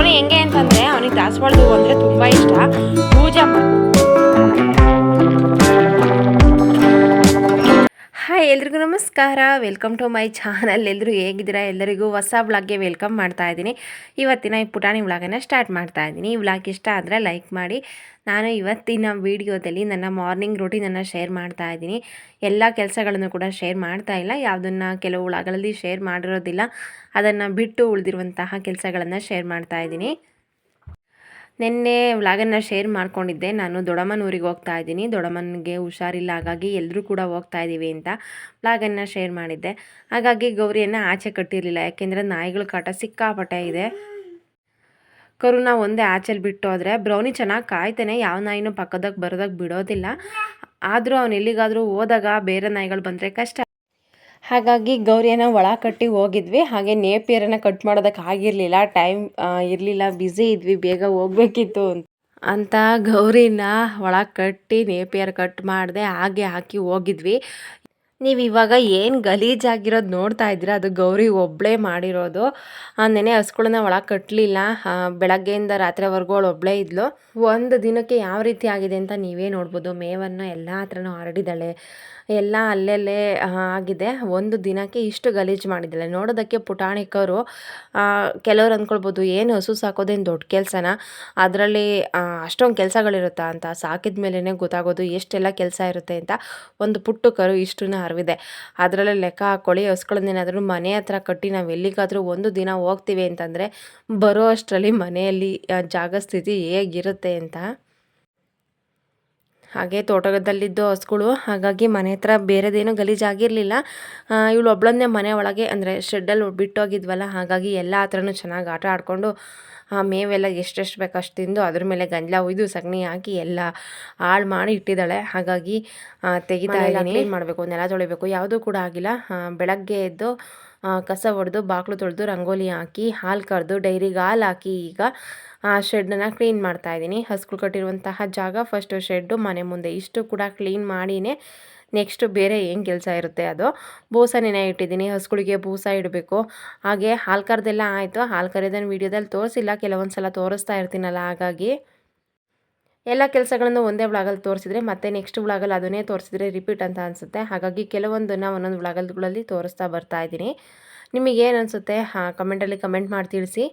Brownie ಹೆಂಗೆ ಅಂತಂದ್ರೆ ಅವನಿಗೆ ದಾಸವಾಳದ ಹೂವು ಅಂದ್ರೆ ತುಂಬಾ ಇಷ್ಟ. ಪೂಜೆ ಎಲ್ರಿಗೂ ನಮಸ್ಕಾರ. ವೆಲ್ಕಮ್ ಟು ಮೈ ಚಾನಲ್ ಎಲ್ಲರೂ ಹೇಗಿದ್ದೀರಾ? ಎಲ್ಲರಿಗೂ ಹೊಸ ವ್ಲಾಗ್ಗೆ ವೆಲ್ಕಮ್ ಮಾಡ್ತಾ ಇದ್ದೀನಿ. ಇವತ್ತಿನ ಈ ಪುಟಾಣಿ ವ್ಲಾಗನ್ನು ಸ್ಟಾರ್ಟ್ ಮಾಡ್ತಾ ಇದ್ದೀನಿ. ಈ ವ್ಲಾಗ್ ಇಷ್ಟ ಆದರೆ ಲೈಕ್ ಮಾಡಿ. ನಾನು ಇವತ್ತಿನ ವೀಡಿಯೋದಲ್ಲಿ ನನ್ನ ಮಾರ್ನಿಂಗ್ ರೂಟೀನನ್ನು ಶೇರ್ ಮಾಡ್ತಾ ಇದ್ದೀನಿ. ಎಲ್ಲ ಕೆಲಸಗಳನ್ನು ಕೂಡ ಶೇರ್ ಮಾಡ್ತಾ ಇಲ್ಲ. ಯಾವುದನ್ನು ಕೆಲವು ವ್ಲಾಗ್ಗಳಲ್ಲಿ ಶೇರ್ ಮಾಡಿರೋದಿಲ್ಲ. ಅದನ್ನು ಬಿಟ್ಟು ಉಳಿದಿರುವಂತಹ ಕೆಲಸಗಳನ್ನು ಶೇರ್ ಮಾಡ್ತಾ ಇದ್ದೀನಿ. ನಿನ್ನೆ ವ್ಲಾಗನ್ನು ಶೇರ್ ಮಾಡ್ಕೊಂಡಿದ್ದೆ. ನಾನು ದೊಡಮ್ಮನ ಊರಿಗೆ ಹೋಗ್ತಾ ಇದ್ದೀನಿ. ದೊಡಮ್ಮನಿಗೆ ಹುಷಾರಿಲ್ಲ. ಹಾಗಾಗಿ ಎಲ್ಲರೂ ಕೂಡ ಹೋಗ್ತಾ ಇದ್ದೀವಿ ಅಂತ ವ್ಲಾಗನ್ನು ಶೇರ್ ಮಾಡಿದ್ದೆ. ಹಾಗಾಗಿ ಗೌರಿಯನ್ನು ಆಚೆ ಕಟ್ಟಿರಲಿಲ್ಲ. ಯಾಕೆಂದರೆ ನಾಯಿಗಳ ಕಾಟ ಸಿಕ್ಕಾಪಟ್ಟೆ ಇದೆ. ಕರುನ ಒಂದೇ ಆಚೆಲಿ ಬಿಟ್ಟು ಹೋದರೆ ಬ್ರೌನಿ ಚೆನ್ನಾಗಿ ಕಾಯ್ತಾನೆ. ಯಾವ ನಾಯಿನೂ ಪಕ್ಕದಾಗ ಬರೋದಾಗ ಬಿಡೋದಿಲ್ಲ. ಆದರೂ ಅವನು ಎಲ್ಲಿಗಾದರೂ ಹೋದಾಗ ಬೇರೆ ನಾಯಿಗಳು ಬಂದರೆ ಕಷ್ಟ ಹಾಗಾಗಿ ಗೌರಿಯನ್ನು ಒಳ ಕಟ್ಟಿ ಹೋಗಿದ್ವಿ. ಹಾಗೆ ನೇಪಿಯರನ್ನು ಕಟ್ ಮಾಡೋದಕ್ಕೆ ಆಗಿರಲಿಲ್ಲ. ಟೈಮ್ ಇರಲಿಲ್ಲ. ಬ್ಯುಸಿ ಇದ್ವಿ. ಬೇಗ ಹೋಗ್ಬೇಕಿತ್ತು ಅಂತ. ಅಂತ ಗೌರಿನ ಒಳಗೆ ಕಟ್ಟಿ ನೇಪಿಯರ್ ಕಟ್ ಮಾಡಿದೆ ಹಾಗೆ ಹಾಕಿ ಹೋಗಿದ್ವಿ. ನೀವು ಇವಾಗ ಏನು ಗಲೀಜಾಗಿರೋದು ನೋಡ್ತಾ ಇದ್ದೀರಾ? ಅದು ಗೌರಿ ಒಬ್ಬಳೇ ಮಾಡಿರೋದು. ನೆನೆ ಹಸ್ಗಳನ್ನ ಒಳಗೆ ಕಟ್ಟಲಿಲ್ಲ ಬೆಳಗ್ಗೆಯಿಂದ ರಾತ್ರಿವರೆಗೂ ಅವಳು ಒಬ್ಬಳೇ ಇದ್ಲು. ಒಂದು ದಿನಕ್ಕೆ ಯಾವ ರೀತಿ ಆಗಿದೆ ಅಂತ ನೀವೇ ನೋಡ್ಬೋದು. ಮೇವನ್ನು ಎಲ್ಲ ಹತ್ರನೂ ಹರಡಿದ್ದಾಳೆ ಎಲ್ಲ ಅಲ್ಲಲ್ಲೇ ಆಗಿದೆ. ಒಂದು ದಿನಕ್ಕೆ ಇಷ್ಟು ಗಲೀಜು ಮಾಡಿದ್ದಾಳೆ ನೋಡೋದಕ್ಕೆ ಪುಟಾಣಿಕರು ಕೆಲವರು ಅಂದ್ಕೊಳ್ಬೋದು, ಏನು ಹಸು ಸಾಕೋದೇನು ದೊಡ್ಡ ಕೆಲಸನ? ಅದರಲ್ಲಿ ಅಷ್ಟೊಂದು ಕೆಲಸಗಳಿರುತ್ತಾ ಅಂತ, ಸಾಕಿದ ಮೇಲೇ ಗೊತ್ತಾಗೋದು, ಎಷ್ಟೆಲ್ಲ ಕೆಲಸ ಇರುತ್ತೆ ಅಂತ ಒಂದು ಪುಟ್ಟು ಕರು ಇಷ್ಟನ್ನ ಅರಿವಿದೆ. ಅದರಲ್ಲೇ ಲೆಕ್ಕ ಹಾಕ್ಕೊಳ್ಳಿ ಹಸ್ಗಳನ್ನೇನಾದರೂ ಮನೆ ಹತ್ರ ಕಟ್ಟಿ ನಾವು ಎಲ್ಲಿಗಾದರೂ ಒಂದು ದಿನ ಹೋಗ್ತೀವಿ ಅಂತಂದರೆ, ಬರೋ ಅಷ್ಟರಲ್ಲಿ ಮನೆಯಲ್ಲಿ ಜಾಗ ಸ್ಥಿತಿ ಹೇಗಿರುತ್ತೆ ಅಂತ ಹಾಗೆ ತೋಟದಲ್ಲಿದ್ದು ಹಸುಗಳು, ಹಾಗಾಗಿ ಮನೆ ಹತ್ರ ಬೇರೆದೇನು ಗಲೀಜಾಗಿರಲಿಲ್ಲ. ಇವಳು ಒಬ್ಳನ್ನೇ ಮನೆ ಒಳಗೆ ಅಂದರೆ ಶೆಡ್ಡಲ್ಲಿ ಬಿಟ್ಟೋಗಿದ್ವಲ್ಲ, ಹಾಗಾಗಿ ಎಲ್ಲ ಹತ್ರನೂ ಚೆನ್ನಾಗಿ ಆಟ ಆಡಿಕೊಂಡು ಆ ಮೇವೆಲ್ಲ ಎಷ್ಟೆಷ್ಟು ಬೇಕು ಅಷ್ಟು ತಿಂದು ಅದ್ರ ಮೇಲೆ ಗಂಜಲ ಉಯ್ದು ಸಗಣಿ ಹಾಕಿ ಎಲ್ಲ ಹಾಳು ಮಾಡಿ ಇಟ್ಟಿದ್ದಾಳೆ. ಹಾಗಾಗಿ ತೆಗಿತಾ ಇದ್ದೀನಿ. ಮಾಡಬೇಕು ನೆಲ ತೊಳಿಬೇಕು. ಯಾವುದೂ ಕೂಡ ಆಗಿಲ್ಲ. ಬೆಳಗ್ಗೆ ಎದ್ದು ಕಸ ಹೊಡೆದು ಬಾಗಿಲು ತೊಳೆದು ರಂಗೋಲಿ ಹಾಕಿ ಹಾಲು ಕರೆದು ಡೈರಿಗೆ ಹಾಲು ಹಾಕಿ ಈಗ ಆ ಶೆಡ್ಡನ್ನು ಕ್ಲೀನ್ ಮಾಡ್ತಾ ಇದ್ದೀನಿ. ಹಸ್ಗಳು ಕಟ್ಟಿರುವಂತಹ ಜಾಗ ಫಸ್ಟು ಶೆಡ್ಡು ಮನೆ ಮುಂದೆ. ಇಷ್ಟು ಕೂಡ ಕ್ಲೀನ್ ಮಾಡಿನೇ ನೆಕ್ಸ್ಟ್ ಬೇರೆ ಏನು ಕೆಲಸ ಇರುತ್ತೆ ಅದು? ಬೂಸ ನೆನೆ ಇಟ್ಟಿದ್ದೀನಿ, ಹಸುಗಳಿಗೆ ಬೂಸ ಇಡಬೇಕು. ಹಾಗೆ ಹಾಲು ಕರೆದೆಲ್ಲ ಆಯಿತು. ಹಾಲು ಕರೆದನ್ನು ವೀಡಿಯೋದಲ್ಲಿ ತೋರಿಸಿಲ್ಲ ಕೆಲವೊಂದು ಸಲ ತೋರಿಸ್ತಾ ಇರ್ತೀನಲ್ಲ ಹಾಗಾಗಿ. ಎಲ್ಲ ಕೆಲಸಗಳನ್ನು ಒಂದೇ ವ್ಲಾಗಲ್ಲಿ ತೋರಿಸಿದ್ರೆ ಮತ್ತೆ ನೆಕ್ಸ್ಟ್ ವ್ಲಾಗಲ್ಲಿ ಅದನ್ನೇ ತೋರಿಸಿದ್ರೆ ರಿಪೀಟ್ ಅಂತ ಅನಿಸುತ್ತೆ. ಹಾಗಾಗಿ ಕೆಲವೊಂದನ್ನು ಒಂದೊಂದು ವ್ಲಾಗಲ್ಗಳಲ್ಲಿ ತೋರಿಸ್ತಾ ಬರ್ತಾ ಇದ್ದೀನಿ. ನಿಮಗೇನು ಅನಿಸುತ್ತೆ? ಹಾಂ, ಕಮೆಂಟಲ್ಲಿ ಕಮೆಂಟ್ ಮಾಡಿ ತಿಳಿಸಿ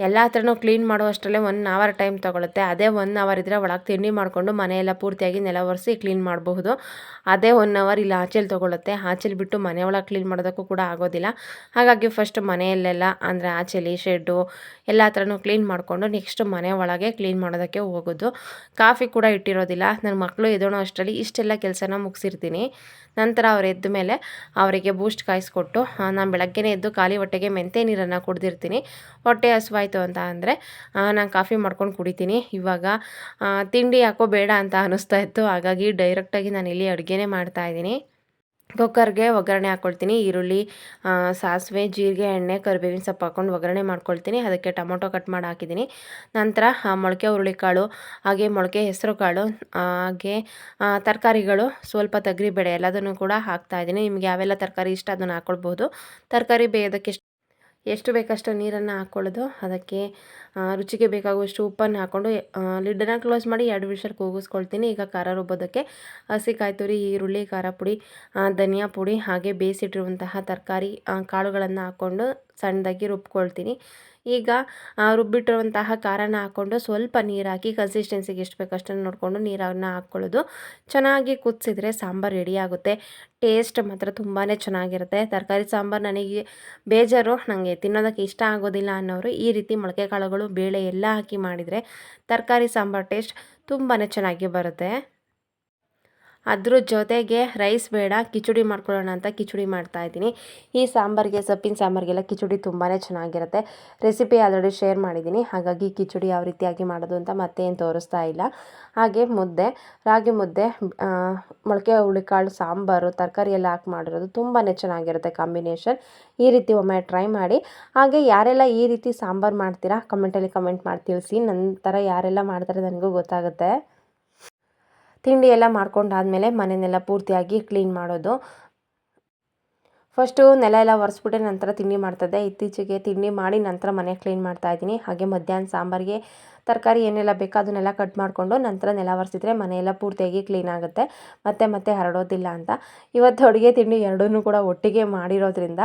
ಎಲ್ಲ ಹತ್ರನೂ ಕ್ಲೀನ್ ಮಾಡುವಷ್ಟರಲ್ಲೇ ಒನ್ ಅವರ್ ಟೈಮ್ ತೊಗೊಳುತ್ತೆ. ಅದೇ ಒನ್ ಅವರ್ ಇದ್ದರೆ ಒಳಗೆ ತಿಂಡಿ ಮಾಡಿಕೊಂಡು ಮನೆಯೆಲ್ಲ ಪೂರ್ತಿಯಾಗಿ ನೆಲ ಒರೆಸಿ ಕ್ಲೀನ್ ಮಾಡಬಹುದು. ಅದೇ ಒನ್ ಅವರ್ ಇಲ್ಲಿ ಆಚೆಲಿ ತೊಗೊಳುತ್ತೆ. ಆಚೆಲಿ ಬಿಟ್ಟು ಮನೆ ಒಳಗೆ ಕ್ಲೀನ್ ಮಾಡೋದಕ್ಕೂ ಕೂಡ ಆಗೋದಿಲ್ಲ. ಹಾಗಾಗಿ ಫಸ್ಟ್ ಮನೆಯಲ್ಲೆಲ್ಲ ಅಂದರೆ ಆಚೆಲಿ ಶೆಡ್ಡು ಎಲ್ಲ ಹತ್ರನೂ ಕ್ಲೀನ್ ಮಾಡಿಕೊಂಡು ನೆಕ್ಸ್ಟ್ ಮನೆ ಒಳಗೆ ಕ್ಲೀನ್ ಮಾಡೋದಕ್ಕೆ ಹೋಗೋದು. ಕಾಫಿ ಕೂಡ ಇಟ್ಟಿರೋದಿಲ್ಲ. ನನ್ನ ಮಕ್ಕಳು ಎದೋಣೋ ಅಷ್ಟರಲ್ಲಿ ಇಷ್ಟೆಲ್ಲ ಕೆಲಸನ ಮುಗಿಸಿರ್ತೀನಿ. ನಂತರ ಅವ್ರು ಎದ್ದ ಮೇಲೆ ಅವರಿಗೆ ಬೂಸ್ಟ್ ಕಾಯಿಸ್ಕೊಟ್ಟು, ನಾನು ಬೆಳಗ್ಗೆನೇ ಎದ್ದು ಖಾಲಿ ಹೊಟ್ಟೆಗೆ ಮೆಂತೆ ನೀರನ್ನು ಕುಡ್ದಿರ್ತೀನಿ. ಹೊಟ್ಟೆ ಹಸುವಾಯ್ತು ಅಂತ ಅಂದರೆ ನಾನು ಕಾಫಿ ಮಾಡ್ಕೊಂಡು ಕುಡಿತೀನಿ. ಇವಾಗ ತಿಂಡಿ ಯಾಕೋ ಬೇಡ ಅಂತ ಅನ್ನಿಸ್ತಾ ಇತ್ತು. ಹಾಗಾಗಿ ಡೈರೆಕ್ಟಾಗಿ ನಾನು ಇಲ್ಲಿ ಅಡುಗೆನೇ ಮಾಡ್ತಾ ಇದ್ದೀನಿ. ಕುಕ್ಕರ್ಗೆ ಒಗ್ಗರಣೆ ಹಾಕ್ಕೊಳ್ತೀನಿ ಈರುಳ್ಳಿ ಸಾಸಿವೆ, ಜೀರಿಗೆ, ಎಣ್ಣೆ, ಕರಿಬೇವಿನ ಸೊಪ್ಪು ಹಾಕ್ಕೊಂಡು ಒಗ್ಗರಣೆ ಮಾಡ್ಕೊಳ್ತೀನಿ. ಅದಕ್ಕೆ ಟೊಮೊಟೊ ಕಟ್ ಮಾಡಿ ಹಾಕಿದ್ದೀನಿ. ನಂತರ ಮೊಳಕೆ, ಹುರುಳಿಕಾಳು, ಹಾಗೆ ಮೊಳಕೆ ಹೆಸರು ಕಾಳು ಹಾಗೆ ತರಕಾರಿಗಳು ಸ್ವಲ್ಪ ತೊಗರಿಬೇಳೆ ಎಲ್ಲದನ್ನು ಕೂಡ ಹಾಕ್ತಾ ನಿಮ್ಗೆ ನಿಮಗೆ ಯಾವೆಲ್ಲ ತರಕಾರಿ ಇಷ್ಟ ಅದನ್ನು ಹಾಕ್ಕೊಳ್ಬೋದು ತರಕಾರಿ ಬೇಯೋದಕ್ಕೆ ಎಷ್ಟು ಬೇಕಷ್ಟು ನೀರನ್ನು ಹಾಕ್ಕೊಳ್ಳೋದು ಅದಕ್ಕೆ ರುಚಿಗೆ ಬೇಕಾಗುವಷ್ಟು ಉಪ್ಪನ್ನು ಹಾಕ್ಕೊಂಡು ಲಿಡ್ಡನ್ನು ಕ್ಲೋಸ್ ಮಾಡಿ ಎರಡು ವಿಷಲ್ ಕೂಗಿಸ್ಕೊಳ್ತೀನಿ. ಈಗ ಖಾರ ರುಬ್ಬೋದಕ್ಕೆ ಹಸಿ ತುರಿ, ಈರುಳ್ಳಿ, ಖಾರ ಪುಡಿ ಧನಿಯಾ ಪುಡಿ, ಹಾಗೆ ಬೇಯಿಸಿಟ್ಟಿರುವಂತಹ ತರಕಾರಿ ಕಾಳುಗಳನ್ನು ಹಾಕ್ಕೊಂಡು ಸಣ್ಣದಾಗಿ ರುಬ್ಕೊಳ್ತೀನಿ. ಈಗ ರುಬ್ಬಿಟ್ಟಿರುವಂತಹ ಖಾರನ ಹಾಕ್ಕೊಂಡು ಸ್ವಲ್ಪ ನೀರು ಹಾಕಿ ಕನ್ಸಿಸ್ಟೆನ್ಸಿಗೆ ಎಷ್ಟು ಬೇಕು ಅಷ್ಟನ್ನು ನೋಡಿಕೊಂಡು ನೀರನ್ನು ಹಾಕ್ಕೊಳ್ಳೋದು ಚೆನ್ನಾಗಿ ಕುದಿಸಿದ್ರೆ ಸಾಂಬಾರು ರೆಡಿ ಆಗುತ್ತೆ. ಟೇಸ್ಟ್ ಮಾತ್ರ ತುಂಬಾ ಚೆನ್ನಾಗಿರುತ್ತೆ. ತರಕಾರಿ ಸಾಂಬಾರು ನನಗೆ ಬೇಜಾರು ನನಗೆ ತಿನ್ನೋದಕ್ಕೆ ಇಷ್ಟ ಆಗೋದಿಲ್ಲ ಅನ್ನೋರು ಈ ರೀತಿ ಮೊಳಕೆ ಕಾಳುಗಳು ಬೇಳೆ ಎಲ್ಲ ಹಾಕಿ ಮಾಡಿದರೆ ತರಕಾರಿ ಸಾಂಬಾರು ಟೇಸ್ಟ್ ತುಂಬಾ ಚೆನ್ನಾಗಿ ಬರುತ್ತೆ. ಅದ್ರ ಜೊತೆಗೆ ರೈಸ್ ಬೇಡ, ಕಿಚಡಿ ಮಾಡ್ಕೊಳ್ಳೋಣ ಅಂತ ಕಿಚಡಿ ಮಾಡ್ತಾ ಇದ್ದೀನಿ. ಈ ಸಾಂಬಾರಿಗೆ, ಸೊಪ್ಪಿನ ಸಾಂಬಾರಿಗೆಲ್ಲ ಕಿಚಡಿ ತುಂಬಾ ಚೆನ್ನಾಗಿರುತ್ತೆ. ರೆಸಿಪಿ ಆಲ್ರೆಡಿ ಶೇರ್ ಮಾಡಿದ್ದೀನಿ. ಹಾಗಾಗಿ ಕಿಚಡಿ ಯಾವ ರೀತಿಯಾಗಿ ಮಾಡೋದು ಅಂತ ಮತ್ತೆ ಏನು ತೋರಿಸ್ತಾ ಇಲ್ಲ. ಹಾಗೆ ಮುದ್ದೆ, ರಾಗಿ ಮುದ್ದೆ ಮೊಳಕೆ ಹುಳಿಕಾಳು, ಸಾಂಬಾರು, ತರಕಾರಿ ಎಲ್ಲ ಹಾಕಿ ಮಾಡಿರೋದು ತುಂಬಾ ಚೆನ್ನಾಗಿರುತ್ತೆ ಕಾಂಬಿನೇಷನ್. ಈ ರೀತಿ ಒಮ್ಮೆ ಟ್ರೈ ಮಾಡಿ. ಹಾಗೆ ಯಾರೆಲ್ಲ ಈ ರೀತಿ ಸಾಂಬಾರು ಮಾಡ್ತೀರಾ ಕಮೆಂಟಲ್ಲಿ ಕಮೆಂಟ್ ಮಾಡಿ ತಿಳಿಸಿ. ನನ್ನ ಥರ ಯಾರೆಲ್ಲ ಮಾಡ್ತಾರೆ ನನಗೂ ಗೊತ್ತಾಗುತ್ತೆ. ತಿಂಡಿ ಎಲ್ಲ ಮಾಡ್ಕೊಂಡಾದ್ಮೇಲೆ ಮನೆಯನ್ನೆಲ್ಲ ಪೂರ್ತಿಯಾಗಿ ಕ್ಲೀನ್ ಮಾಡೋದು. ಫಸ್ಟು ನೆಲ ಎಲ್ಲ ಒರೆಸ್ಬಿಟ್ಟೆ ನಂತರ ತಿಂಡಿ ಮಾಡ್ತದೆ ಇತ್ತೀಚೆಗೆ ತಿಂಡಿ ಮಾಡಿ ನಂತರ ಮನೆ ಕ್ಲೀನ್ ಮಾಡ್ತಾ ಇದ್ದೀನಿ. ಹಾಗೆ ಮಧ್ಯಾಹ್ನ ಸಾಂಬಾರಿಗೆ ತರಕಾರಿ ಏನೆಲ್ಲ ಬೇಕೋ ಅದನ್ನೆಲ್ಲ ಕಟ್ ಮಾಡಿಕೊಂಡು ನಂತರ ನೆಲ ಒರೆಸಿದ್ರೆ ಮನೆಯೆಲ್ಲ ಪೂರ್ತಿಯಾಗಿ ಕ್ಲೀನ್ ಆಗುತ್ತೆ. ಮತ್ತೆ ಮತ್ತೆ ಹರಡೋದಿಲ್ಲ ಅಂತ. ಇವತ್ತು ಅಡುಗೆ ತಿಂಡಿ ಎರಡನ್ನೂ ಕೂಡ ಒಟ್ಟಿಗೆ ಮಾಡಿರೋದ್ರಿಂದ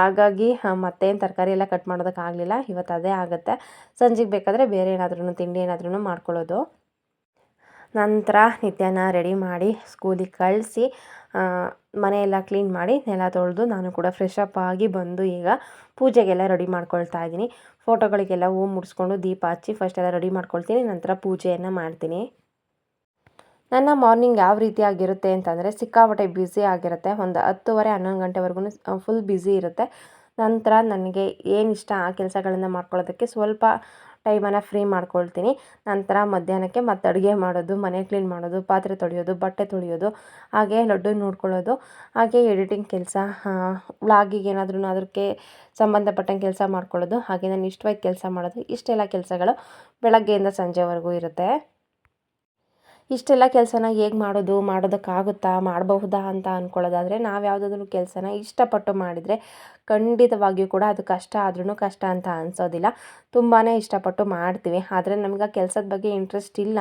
ಹಾಗಾಗಿ ಮತ್ತೆ ಮತ್ತೇನು ತರಕಾರಿ ಎಲ್ಲ ಕಟ್ ಮಾಡೋದಕ್ಕಾಗಲಿಲ್ಲ. ಇವತ್ತು ಅದೇ ಆಗುತ್ತೆ. ಸಂಜೆಗೆ ಬೇಕಾದರೆ ಬೇರೆ ಏನಾದ್ರೂ ತಿಂಡಿ ಏನಾದ್ರೂ ಮಾಡ್ಕೊಳ್ಳೋದು. ನಂತರ ನಿತ್ಯನ ರೆಡಿ ಮಾಡಿ ಸ್ಕೂಲಿಗೆ ಕಳಿಸಿ ಮನೆಯೆಲ್ಲ ಕ್ಲೀನ್ ಮಾಡಿ ನೆಲ ತೊಳೆದು ನಾನು ಕೂಡ ಫ್ರೆಶ್ ಅಪ್ ಆಗಿ ಬಂದು ಈಗ ಪೂಜೆಗೆಲ್ಲ ರೆಡಿ ಮಾಡ್ಕೊಳ್ತಾ ಇದ್ದೀನಿ. ಫೋಟೋಗಳಿಗೆಲ್ಲ ಹೂ ಮುಡಿಸ್ಕೊಂಡು ದೀಪ ಹಚ್ಚಿ ಫಸ್ಟ್ ಎಲ್ಲ ರೆಡಿ ಮಾಡ್ಕೊಳ್ತೀನಿ, ನಂತರ ಪೂಜೆಯನ್ನು ಮಾಡ್ತೀನಿ. ನನ್ನ ಮಾರ್ನಿಂಗ್ ಯಾವ ರೀತಿ ಆಗಿರುತ್ತೆ ಅಂತಂದರೆ ಸಿಕ್ಕಾಪಟ್ಟೆ ಬ್ಯುಸಿ ಆಗಿರುತ್ತೆ. ಒಂದು ಹತ್ತುವರೆ, ಹನ್ನೊಂದು ಗಂಟೆವರೆಗೂ ಫುಲ್ ಬ್ಯುಸಿ ಇರುತ್ತೆ. ನಂತರ ನನಗೆ ಏನು ಇಷ್ಟ ಆ ಕೆಲಸಗಳನ್ನು ಮಾಡ್ಕೊಳ್ಳೋದಕ್ಕೆ ಸ್ವಲ್ಪ ಟೈಮನ್ನು ಫ್ರೀ ಮಾಡ್ಕೊಳ್ತೀನಿ. ನಂತರ ಮಧ್ಯಾಹ್ನಕ್ಕೆ ಮತ್ತೆ ಅಡುಗೆ ಮಾಡೋದು, ಮನೆ ಕ್ಲೀನ್ ಮಾಡೋದು, ಪಾತ್ರೆ ತೊಳೆಯೋದು, ಬಟ್ಟೆ ತೊಳೆಯೋದು, ಹಾಗೆ ಲಡ್ಡು ನೋಡ್ಕೊಳ್ಳೋದು, ಹಾಗೆ ಎಡಿಟಿಂಗ್ ಕೆಲಸ ವ್ಲಾಗಿಗೆ ಏನಾದ್ರೂ ಅದಕ್ಕೆ ಸಂಬಂಧಪಟ್ಟಂಗೆ ಕೆಲಸ ಮಾಡ್ಕೊಳ್ಳೋದು, ಹಾಗೆ ನಾನು ಇಷ್ಟವಾಗಿ ಕೆಲಸ ಮಾಡೋದು, ಇಷ್ಟೆಲ್ಲ ಕೆಲಸಗಳು ಬೆಳಗ್ಗೆಯಿಂದ ಸಂಜೆವರೆಗೂ ಇರುತ್ತೆ. ಇಷ್ಟೆಲ್ಲ ಕೆಲಸನ ಹೇಗೆ ಮಾಡೋದು, ಮಾಡೋದಕ್ಕಾಗುತ್ತಾ, ಮಾಡಬಹುದಾ ಅಂತ ಅಂದ್ಕೊಳ್ಳೋದಾದರೆ ನಾವು ಯಾವುದಾದ್ರೂ ಕೆಲಸನ ಇಷ್ಟಪಟ್ಟು ಮಾಡಿದರೆ ಖಂಡಿತವಾಗಿಯೂ ಕೂಡ ಅದು ಕಷ್ಟ ಆದ್ರೂ ಕಷ್ಟ ಅಂತ ಅನಿಸೋದಿಲ್ಲ. ತುಂಬಾ ಇಷ್ಟಪಟ್ಟು ಮಾಡ್ತೀವಿ. ಆದರೆ ನಮ್ಗೆ ಆ ಕೆಲಸದ ಬಗ್ಗೆ ಇಂಟ್ರೆಸ್ಟ್ ಇಲ್ಲ.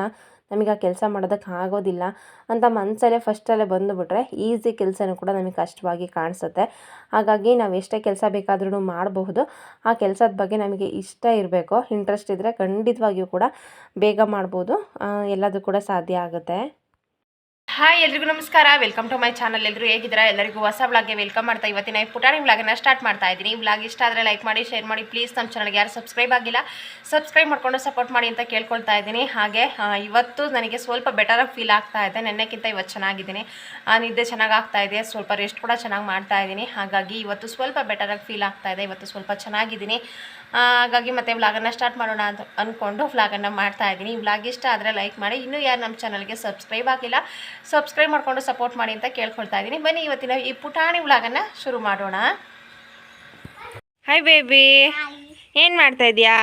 ನಮಗೆ ಆ ಕೆಲಸ ಮಾಡೋದಕ್ಕೆ ಆಗೋದಿಲ್ಲ ಅಂತ ಮನಸಲ್ಲೇ ಫಸ್ಟಲ್ಲೇ ಬಂದುಬಿಟ್ರೆ ಈಸಿ ಕೆಲಸನೂ ಕೂಡ ನಮಗೆ ಕಷ್ಟವಾಗಿ ಕಾಣಿಸುತ್ತೆ. ಹಾಗಾಗಿ ನಾವು ಎಷ್ಟೇ ಕೆಲಸ ಬೇಕಾದ್ರೂ ಮಾಡಬಹುದು. ಆ ಕೆಲಸದ ಬಗ್ಗೆ ನಮಗೆ ಇಷ್ಟ ಇರಬೇಕು. ಇಂಟ್ರೆಸ್ಟ್ ಇದ್ದರೆ ಖಂಡಿತವಾಗಿಯೂ ಕೂಡ ಬೇಗ ಮಾಡ್ಬೋದು. ಎಲ್ಲದೂ ಕೂಡ ಸಾಧ್ಯ ಆಗುತ್ತೆ. ಹಾಯ್ ಎಲ್ರಿಗೂ ನಮಸ್ಕಾರ. ವೆಲ್ಕಮ್ ಟು ಮೈ ಚಾನಲ್ ಎಲ್ಲರೂ ಹೇಗಿದ್ದೀರಾ? ಎಲ್ಲರಿಗೂ ಹೊಸ ವ್ಲಾಗ್ಗೆ ವೆಲ್ಕಮ್ ಮಾಡ್ತಾ ಇವತ್ತಿನ ಈ ಪುಟಾಣಿ ವ್ಲಾಗನ್ನ ಸ್ಟಾರ್ಟ್ ಮಾಡ್ತಾ ಇದ್ದೀನಿ. ಬ್ಲಾಗ್ ಇಷ್ಟ ಆದರೆ ಲೈಕ್ ಮಾಡಿ ಶೇರ್ ಮಾಡಿ. ಪ್ಲೀಸ್ ನಮ್ಮ ಚಾನಲ್ಗೆ ಯಾರು ಸಬ್ಸ್ಕ್ರೈಬ್ ಆಗಿಲ್ಲ ಸಬ್ಸ್ಕ್ರೈಬ್ ಮಾಡ್ಕೊಂಡು ಸಪೋರ್ಟ್ ಮಾಡಿ ಅಂತ ಕೇಳ್ಕೊಳ್ತಾ ಇದ್ದೀನಿ. ಹಾಗೆ ಇವತ್ತು ನನಗೆ ಸ್ವಲ್ಪ ಬೆಟರಾಗಿ ಫೀಲ್ ಆಗ್ತಾ ಇದೆ. ನೆನ್ನೆಕ್ಕಿಂತ ಇವತ್ತು ಚೆನ್ನಾಗಿದ್ದೀನಿ. ನಿದ್ದೆ ಚೆನ್ನಾಗಿ ಆಗ್ತಾ ಇದೆ. ಸ್ವಲ್ಪ ರೆಸ್ಟ್ ಕೂಡ ಚೆನ್ನಾಗಿ ಮಾಡ್ತಾ ಇದ್ದೀನಿ. ಹಾಗಾಗಿ ಇವತ್ತು ಸ್ವಲ್ಪ ಬೆಟರಾಗಿ ಫೀಲ್ ಆಗ್ತಾ ಇದೆ. ಇವತ್ತು ಸ್ವಲ್ಪ ಚೆನ್ನಾಗಿದ್ದೀನಿ. ಹಾಗಾಗಿ ಮತ್ತೆ ವ್ಲಾಗನ್ನು ಸ್ಟಾರ್ಟ್ ಮಾಡೋಣ ಅಂತ ಅಂದ್ಕೊಂಡು ವ್ಲಾಗನ್ನು ಮಾಡ್ತಾ ಇದ್ದೀನಿ. ವ್ಲಾಗ್ ಇಷ್ಟ ಆದರೆ ಲೈಕ್ ಮಾಡಿ. ಇನ್ನೂ ಯಾರು ನಮ್ಮ ಚಾನಲ್ಗೆ ಸಬ್ಸ್ಕ್ರೈಬ್ ಆಗಿಲ್ಲ ಸಬ್ಸ್ಕ್ರೈಬ್ ಮಾಡಿಕೊಂಡು ಸಪೋರ್ಟ್ ಮಾಡಿ ಅಂತ ಕೇಳ್ಕೊಳ್ತಾ ಇದ್ದೀನಿ. ಬನ್ನಿ ಇವತ್ತಿನ ಈ ಪುಟಾಣಿ ವ್ಲಾಗನ್ನು ಶುರು ಮಾಡೋಣ. ಹಾಯ್ ಬೇಬಿ ಏನು ಮಾಡ್ತಾ ಇದೆಯಾ?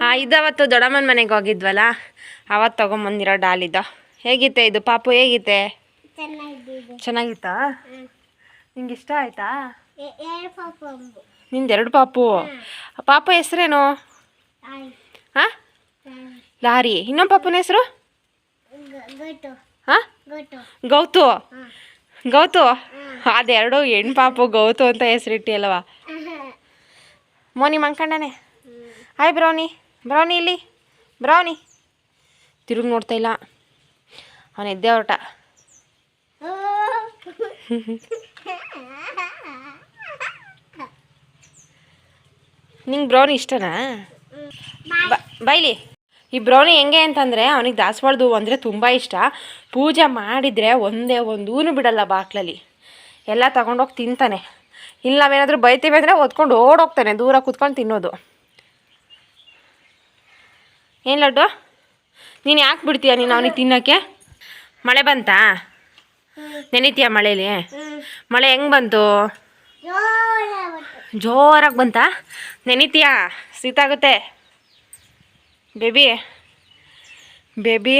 ಹಾಂ ಇದವತ್ತು ದೊಡ್ಡಮ್ಮನ ಮನೆಗೆ ಹೋಗಿದ್ವಲ್ಲ ಅವತ್ತು ತೊಗೊಂಬಂದಿರೋ ಡಾಲ್ ಇದು. ಹೇಗಿತ್ತೆ ಇದು ಪಾಪು ಹೇಗಿತ್ತೆ? ಚೆನ್ನಾಗಿತ್ತಾ? ನಿಂಗೆ ಇಷ್ಟ ಆಯ್ತಾ? ಎರಡು ಪಾಪ. ನಿಂದು ಎರಡು ಪಾಪು ಪಾಪ ಹೆಸ್ರೇನು ಹಾಂ? ಲಾರಿ. ಇನ್ನೊಂದು ಪಾಪುನ ಹೆಸರು? ಹಾಂ? ಗೌತು. ಗೌತು. ಅದೆರಡು ಹೆಣ್ಣು ಪಾಪು ಗೌತು ಅಂತ ಹೆಸರಿಟ್ಟಿಯಲ್ವ ಮೋನಿ ಮಂಕಣ್ಣನೆ ಹಾಯ್ ಬ್ರೌನಿ. ಬ್ರೌನಿ ಇಲ್ಲಿ? ಬ್ರೌನಿ. ತಿರುಗಿ ನೋಡ್ತಾ ಇಲ್ಲ. ಅವನ ಎದ್ದೆ ಹೊರಟ. ನಿಂಗೆ ಬ್ರೌನಿ ಇಷ್ಟನಾ? ಬೈಲಿ. ಈ ಬ್ರೌನಿ ಹೆಂಗೆ ಅಂತಂದರೆ ಅವನಿಗೆ ದಾಸವಾಳದ ಅಂದರೆ ತುಂಬ ಇಷ್ಟ. ಪೂಜೆ ಮಾಡಿದರೆ ಒಂದೇ ಒಂದು ಬಿಡಲ್ಲ ಬಾಕ್ಲಲ್ಲಿ. ಎಲ್ಲ ತಗೊಂಡೋಗಿ ತಿಂತಾನೆ. ಇಲ್ಲ ನಾವೇನಾದರೂ ಬೈತೀವಿ ಅಂದರೆ ಒದ್ಕೊಂಡು ಓಡೋಗ್ತಾನೆ, ದೂರ ಕೂತ್ಕೊಂಡು ತಿನ್ನೋದು. ಏನು ಲಡ್ಡು? ನೀನು ಯಾಕೆ ಬಿಡ್ತೀಯ ನೀನು ಅವನಿಗೆ ತಿನ್ನೋಕ್ಕೆ? ಮಳೆ ಬಂತಾ? ನೆನಿತೀಯ ಮಳೇಲಿ? ಮಳೆ ಹೆಂಗೆ ಬಂತು. ಜೋರಾಗಿ ಬಂತಾ? ನೆನಿತೀಯಾ? ಶೀತಾಗುತ್ತೆ. ಬೇಬಿ ಬೇಬಿ,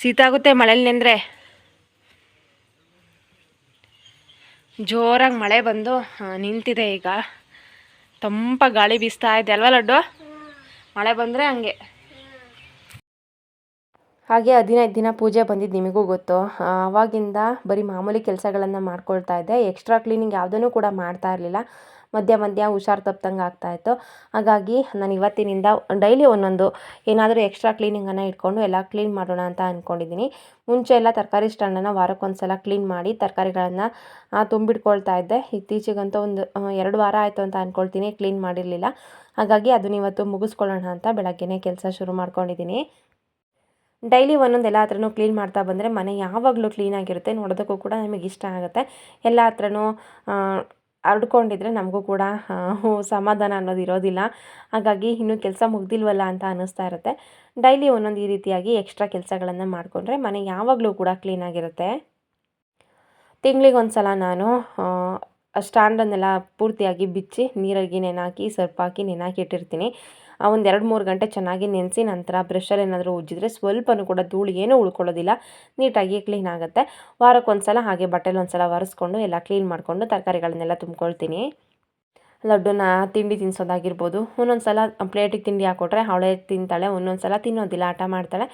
ಶೀತಾಗುತ್ತೆ ಮಳೇಲಿ ನೆಂದರೆ. ಜೋರಾಗಿ ಮಳೆ ಬಂದು ನಿಂತಿದೆ ಈಗ. ತಂಪ ಗಾಳಿ ಬೀಸ್ತಾ ಇದೆ. ಅಲ್ವಾ ಲಡ್ಡು? ಮಳೆ ಬಂದರೆ ಹಂಗೆ. ಹಾಗೆ ಹದಿನೈದು ದಿನ ಪೂಜೆ ಬಂದಿದ್ದು ನಿಮಗೂ ಗೊತ್ತು. ಆವಾಗಿಂದ ಬರೀ ಮಾಮೂಲಿ ಕೆಲಸಗಳನ್ನು ಮಾಡ್ಕೊಳ್ತಾ ಇದ್ದೆ. ಎಕ್ಸ್ಟ್ರಾ ಕ್ಲೀನಿಂಗ್ ಯಾವುದನ್ನು ಕೂಡ ಮಾಡ್ತಾ ಇರಲಿಲ್ಲ. ಮಧ್ಯ ಮಧ್ಯ ಹುಷಾರು ತಪ್ಪಿದಂಗೆ ಆಗ್ತಾಯಿತ್ತು ಹಾಗಾಗಿ ನಾನು ಇವತ್ತಿನಿಂದ ಡೈಲಿ ಒಂದೊಂದು ಏನಾದರೂ ಎಕ್ಸ್ಟ್ರಾ ಕ್ಲೀನಿಂಗನ್ನು ಇಟ್ಕೊಂಡು ಎಲ್ಲ ಕ್ಲೀನ್ ಮಾಡೋಣ ಅಂತ ಅಂದ್ಕೊಂಡಿದ್ದೀನಿ ಮುಂಚೆ ಎಲ್ಲ ತರಕಾರಿ ಸ್ಟ್ಯಾಂಡನ್ನು ವಾರಕ್ಕೊಂದು ಸಲ ಕ್ಲೀನ್ ಮಾಡಿ ತರಕಾರಿಗಳನ್ನು ತುಂಬಿಟ್ಕೊಳ್ತಾ ಇದ್ದೆ. ಇತ್ತೀಚೆಗಂತೂ ಒಂದು ಎರಡು ವಾರ ಆಯಿತು ಅಂತ ಅಂದ್ಕೊಳ್ತೀನಿ ಕ್ಲೀನ್ ಮಾಡಿರಲಿಲ್ಲ. ಹಾಗಾಗಿ ಅದನ್ನ ಇವತ್ತು ಮುಗಿಸ್ಕೊಳ್ಳೋಣ ಅಂತ ಬೆಳಗ್ಗೆನೇ ಕೆಲಸ ಶುರು ಮಾಡ್ಕೊಂಡಿದ್ದೀನಿ. ಡೈಲಿ ಒಂದೊಂದು ಎಲ್ಲ ಹತ್ರನೂ ಕ್ಲೀನ್ ಮಾಡ್ತಾ ಬಂದರೆ ಮನೆ ಯಾವಾಗಲೂ ಕ್ಲೀನಾಗಿರುತ್ತೆ ನೋಡೋದಕ್ಕೂ ಕೂಡ ನಮಗೆ ಇಷ್ಟ ಆಗುತ್ತೆ. ಎಲ್ಲ ಹತ್ರನೂ ಹರಡ್ಕೊಂಡಿದ್ರೆ ನಮಗೂ ಕೂಡ ಸಮಾಧಾನ ಅನ್ನೋದು ಇರೋದಿಲ್ಲ. ಹಾಗಾಗಿ ಇನ್ನೂ ಕೆಲಸ ಮುಗ್ದಿಲ್ವಲ್ಲ ಅಂತ ಅನ್ನಿಸ್ತಾ ಇರುತ್ತೆ. ಡೈಲಿ ಒಂದೊಂದು ಈ ರೀತಿಯಾಗಿ ಎಕ್ಸ್ಟ್ರಾ ಕೆಲಸಗಳನ್ನು ಮಾಡಿಕೊಂಡ್ರೆ ಮನೆ ಯಾವಾಗಲೂ ಕೂಡ ಕ್ಲೀನಾಗಿರುತ್ತೆ ತಿಂಗಳಿಗೆ ಒಂದು ಸಲ ನಾನು ಸ್ಟ್ಯಾಂಡನ್ನೆಲ್ಲ ಪೂರ್ತಿಯಾಗಿ ಬಿಚ್ಚಿ ನೀರಿಗೆ ಸರ್ಪ್ ಹಾಕಿ ನೆನಾಕಿ ಇಟ್ಟಿರ್ತೀನಿ. ಒಂದು ಎರಡು ಮೂರು ಗಂಟೆ ಚೆನ್ನಾಗಿ ನೆನೆಸಿ ನಂತರ ಬ್ರಷಲ್ಲಿ ಏನಾದರೂ ಉಜ್ಜಿದ್ರೆ ಸ್ವಲ್ಪನೂ ಕೂಡ ಧೂಳು ಏನೂ ಉಳ್ಕೊಳ್ಳೋದಿಲ್ಲ. ನೀಟಾಗಿ ಕ್ಲೀನ್ ಆಗುತ್ತೆ. ವಾರಕ್ಕೊಂದ್ಸಲ ಹಾಗೆ ಬಟ್ಟೆಲಿ ಒಂದ್ಸಲ ಒರೆಸ್ಕೊಂಡು ಎಲ್ಲ ಕ್ಲೀನ್ ಮಾಡಿಕೊಂಡು ತರಕಾರಿಗಳನ್ನೆಲ್ಲ ತುಂಬ್ಕೊಳ್ತೀನಿ. ಲಡ್ಡುನ ತಿಂಡಿ ತಿನ್ನಿಸೋದಾಗಿರ್ಬೋದು ಒಂದೊಂದು ಸಲ ಪ್ಲೇಟಿಗೆ ತಿಂಡಿ ಹಾಕ್ಕೊಟ್ರೆ ಅವಳೇ ತಿಂತಾಳೆ ಒಂದೊಂದು ಸಲ ತಿನ್ನೋದಿಲ್ಲ, ಆಟ ಮಾಡ್ತಾಳೆ.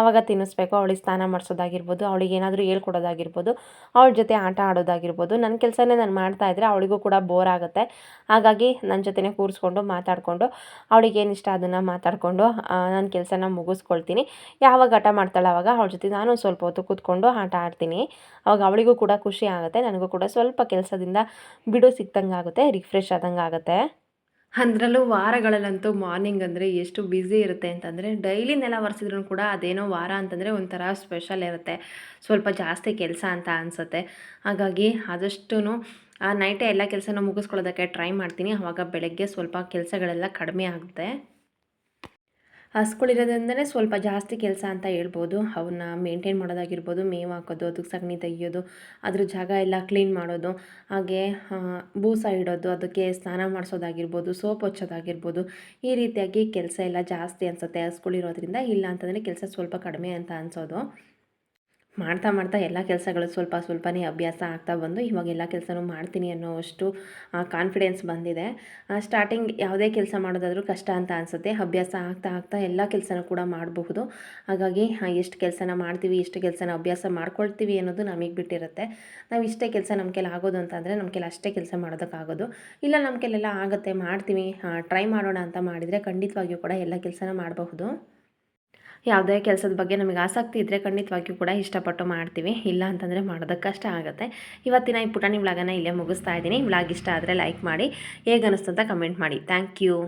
ಆವಾಗ ತಿನ್ನಿಸ್ಬೇಕು, ಅವಳಿಗೆ ಸ್ನಾನ ಮಾಡಿಸೋದಾಗಿರ್ಬೋದು, ಅವಳಿಗೆ ಏನಾದರೂ ಹೇಳ್ಕೊಡೋದಾಗಿರ್ಬೋದು, ಅವಳ ಜೊತೆ ಆಟ ಆಡೋದಾಗಿರ್ಬೋದು. ನನ್ನ ಕೆಲಸನೇ ನಾನು ಮಾಡ್ತಾ ಇದ್ದರೆ ಅವಳಿಗೂ ಕೂಡ ಬೋರ್ ಆಗುತ್ತೆ. ಹಾಗಾಗಿ ನನ್ನ ಜೊತೆನೇ ಕೂರಿಸ್ಕೊಂಡು ಮಾತಾಡಿಕೊಂಡು, ಅವಳಿಗೆ ಏನು ಇಷ್ಟ ಅದನ್ನು ಮಾತಾಡಿಕೊಂಡು ನನ್ನ ಕೆಲಸನ ಮುಗಿಸ್ಕೊಳ್ತೀನಿ. ಯಾವಾಗ ಆಟ ಮಾಡ್ತಾಳೆ ಆವಾಗ ಅವಳ ಜೊತೆ ನಾನು ಸ್ವಲ್ಪ ಹೊತ್ತು ಕೂತ್ಕೊಂಡು ಆಟ ಆಡ್ತೀನಿ. ಅವಾಗ ಅವಳಿಗೂ ಕೂಡ ಖುಷಿ ಆಗುತ್ತೆ, ನನಗೂ ಕೂಡ ಸ್ವಲ್ಪ ಕೆಲಸದಿಂದ ಬಿಡು ಸಿಕ್ತಂಗೆ ಆಗುತ್ತೆ ರಿಫ್ರೆಶ್ ಆದಂಗೆ ಆಗುತ್ತೆ ಅದರಲ್ಲೂ ವಾರಗಳಲ್ಲಂತೂ ಮಾರ್ನಿಂಗ್ ಅಂದರೆ ಎಷ್ಟು ಬ್ಯುಸಿ ಇರುತ್ತೆ ಅಂತಂದರೆ ಡೈಲಿ ನೆಲ ಒರೆಸಿದ್ರು ಕೂಡ ಅದೇನೋ ವಾರ ಅಂತಂದರೆ ಒಂಥರ ಸ್ಪೆಷಲ್ ಇರುತ್ತೆ. ಸ್ವಲ್ಪ ಜಾಸ್ತಿ ಕೆಲಸ ಅಂತ ಅನಿಸುತ್ತೆ. ಹಾಗಾಗಿ ಆದಷ್ಟು ನೈಟೇ ಎಲ್ಲ ಕೆಲಸನ ಮುಗಿಸ್ಕೊಳ್ಳೋದಕ್ಕೆ ಟ್ರೈ ಮಾಡ್ತೀನಿ. ಆವಾಗ ಬೆಳಗ್ಗೆ ಸ್ವಲ್ಪ ಕೆಲಸಗಳೆಲ್ಲ ಕಡಿಮೆ ಆಗುತ್ತೆ. ಹಸ್ಗಳಿರೋದ್ರಿಂದನೇ ಸ್ವಲ್ಪ ಜಾಸ್ತಿ ಕೆಲಸ ಅಂತ ಹೇಳ್ಬೋದು. ಅವನ್ನ ಮೇಂಟೈನ್ ಮಾಡೋದಾಗಿರ್ಬೋದು, ಮೇವು ಹಾಕೋದು ಅದಕ್ಕೆ ಸಗಣಿ ತೆಗಿಯೋದು, ಅದ್ರ ಜಾಗ ಎಲ್ಲ ಕ್ಲೀನ್ ಮಾಡೋದು, ಹಾಗೆ ಬೂಸ ಇಡೋದು, ಅದಕ್ಕೆ ಸ್ನಾನ ಮಾಡಿಸೋದಾಗಿರ್ಬೋದು, ಸೋಪ್ ಹಚ್ಚೋದಾಗಿರ್ಬೋದು, ಈ ರೀತಿಯಾಗಿ ಕೆಲಸ ಎಲ್ಲ ಜಾಸ್ತಿ ಅನಿಸುತ್ತೆ. ಹಸ್ಗಳಿರೋದ್ರಿಂದ ಇಲ್ಲ ಅಂತಂದರೆ ಕೆಲಸ ಸ್ವಲ್ಪ ಕಡಿಮೆ ಅಂತ ಅನಿಸೋದು. ಮಾಡ್ತಾ ಮಾಡ್ತಾ ಎಲ್ಲ ಕೆಲಸಗಳು ಸ್ವಲ್ಪ ಸ್ವಲ್ಪನೇ ಅಭ್ಯಾಸ ಆಗ್ತಾ ಬಂದು ಇವಾಗ ಎಲ್ಲ ಕೆಲಸನೂ ಮಾಡ್ತೀನಿ ಅನ್ನೋವಷ್ಟು ಕಾನ್ಫಿಡೆನ್ಸ್ ಬಂದಿದೆ. ಸ್ಟಾರ್ಟಿಂಗ್ ಯಾವುದೇ ಕೆಲಸ ಮಾಡೋದಾದರೂ ಕಷ್ಟ ಅಂತ ಅನಿಸುತ್ತೆ. ಅಭ್ಯಾಸ ಆಗ್ತಾ ಆಗ್ತಾ ಎಲ್ಲ ಕೆಲಸನೂ ಕೂಡ ಮಾಡಬಹುದು. ಹಾಗಾಗಿ ಎಷ್ಟು ಕೆಲಸನ ಮಾಡ್ತೀವಿ, ಎಷ್ಟು ಕೆಲಸನ ಅಭ್ಯಾಸ ಮಾಡ್ಕೊಳ್ತೀವಿ ಅನ್ನೋದು ನಮಗೆ ಬಿಟ್ಟಿರುತ್ತೆ. ನಾವು ಇಷ್ಟೇ ಕೆಲಸ ನಮ್ಮ ಕೆಲ ಆಗೋದು ಅಂತಂದರೆ ನಮ್ಮ ಕೆಲ ಅಷ್ಟೇ ಕೆಲಸ ಮಾಡೋದಕ್ಕಾಗೋದು ಇಲ್ಲ ನಮ್ಮ ಕೆಲೆಲ್ಲ ಆಗುತ್ತೆ, ಮಾಡ್ತೀವಿ ಟ್ರೈ ಮಾಡೋಣ ಅಂತ ಮಾಡಿದರೆ ಖಂಡಿತವಾಗಿಯೂ ಕೂಡ ಎಲ್ಲ ಕೆಲಸನ ಮಾಡಬಹುದು. ಯಾವುದೇ ಕೆಲಸದ ಬಗ್ಗೆ ನಮಗೆ ಆಸಕ್ತಿ ಇದ್ದರೆ ಖಂಡಿತವಾಗಿಯೂ ಕೂಡ ಇಷ್ಟಪಟ್ಟು ಮಾಡ್ತೀವಿ. ಇಲ್ಲ ಅಂತಂದರೆ ಮಾಡೋದಕ್ಕೆ ಕಷ್ಟ ಆಗುತ್ತೆ. ಇವತ್ತಿನ ಈ ಪುಟಾಣಿ ವ್ಲಾಗನ್ನು ಇಲ್ಲೇ ಮುಗಿಸ್ತಾ ಇದ್ದೀನಿ. ವ್ಲಾಗ್ ಇಷ್ಟ ಆದರೆ ಲೈಕ್ ಮಾಡಿ. ಹೇಗೆ ಅನಿಸ್ತು ಅಂತ ಕಮೆಂಟ್ ಮಾಡಿ. Thank you